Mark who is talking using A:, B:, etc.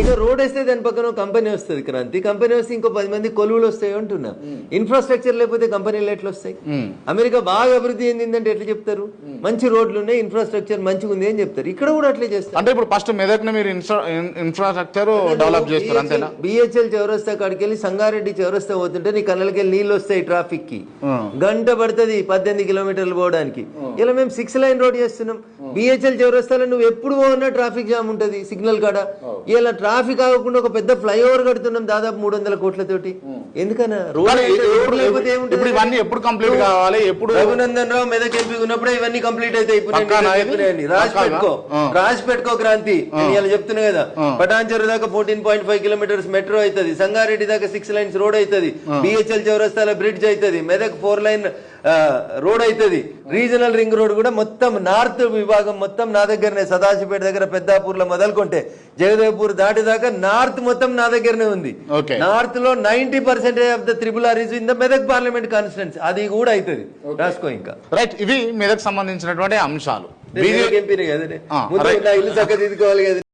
A: ఇక రోడ్ వేస్తే దాని పక్కన కంపెనీ వస్తుంది క్రాంతి. కంపెనీ వస్తే ఇంకో పది మంది కొలువులు వస్తాయి అంటున్నా. ఇన్ఫ్రాస్ట్రక్చర్ లేకపోతే కంపెనీలు ఎట్లా వస్తాయి? అమెరికా బాగా అభివృద్ధి చెందిందంటే ఎట్లా చెప్తారు? మంచి రోడ్లు ఉన్నాయి ఇన్ఫ్రాస్ట్రక్చర్ మంచిగా ఉంది అని చెప్తారు. ఇక్కడ కూడా అట్లే చేస్తారు.
B: అంటే ఇప్పుడు ఫస్ట్ మెదక్ని మీరు ఇన్ఫ్రా ఇన్ఫ్రాస్ట్రక్చర్ డెవలప్ చేస్తారు అంతేనా?
A: బిహెచ్ఎల్ చౌరస్తా కాడికి వెళ్ళి సంగారెడ్డి చౌరస్తా పోతుంటే నీ కళ్ళకి వెళ్ళి నీళ్ళు వస్తాయి ట్రాఫిక్కి గంట పడుతుంది పద్దెనిమిది కిలోమీటర్లు పోవడానికి. ఇలా మేము సిక్స్ లైన్ రోడ్ చేస్తున్నాం. బిహెచ్ఎల్ చౌరస్తాలో నువ్వు ఎప్పుడు పోన్నా ట్రాఫిక్ జామ్ ఉంటది సిగ్నల్ కాడ. ఇలా ట్రాఫిక్ ఆగకుండా ఒక పెద్ద ఫ్లైఓవర్ కడుతున్నాం దాదాపు మూడు వందల కోట్లతోటి. ఎందుకన్నా? రోడ్ లేకపోతే ఏముంటది?
B: ఇప్పుడు ఇవన్నీ ఎప్పుడు కంప్లీట్ కావాలి? ఎప్పుడు
A: రఘునందన్ రావు మెదక్ ఎంపీ ఉన్నప్పుడే ఇవన్నీ కంప్లీట్ అయితే ఇప్పుడు. రాసి? పెట్టుకో. రాసి పెట్టుకో క్రాంతి. నేను ఇలా చెప్తున్నా కదా. పటాన్చెరు దాకా fourteen point five kilometres metro అవుతుంది. సంగారెడ్డి దాకా సిక్స్ లైన్స్ రోడ్ అవుతుంది. బిహెచ్ఎల్ చౌరస్తాల బ్రిడ్జ్ అవుతుంది. మెదక్ ఫోర్ లైన్ రోడ్ అవుతుంది. రీజనల్ రింగ్ రోడ్ కూడా మొత్తం నార్త్ విభాగం మొత్తం నా దగ్గరనే సదాశివపేట దగ్గర పెద్దాపూర్లో మొదలుకుంటే జగదేవ్పూర్ దాటి దాకా నార్త్ మొత్తం నా దగ్గరనే ఉంది. నార్త్లో ninety percentage of the triple R is in the Medak parliament constituency అది కూడా అవుతుంది రాసుకో ఇంకా.
B: రైట్ ఇవి మెదక్ సంబంధించినటువంటి అంశాలు. బీజేపీ
A: కదా ముందు ఇల్లు చక్కదిద్దుకోవాలి కదా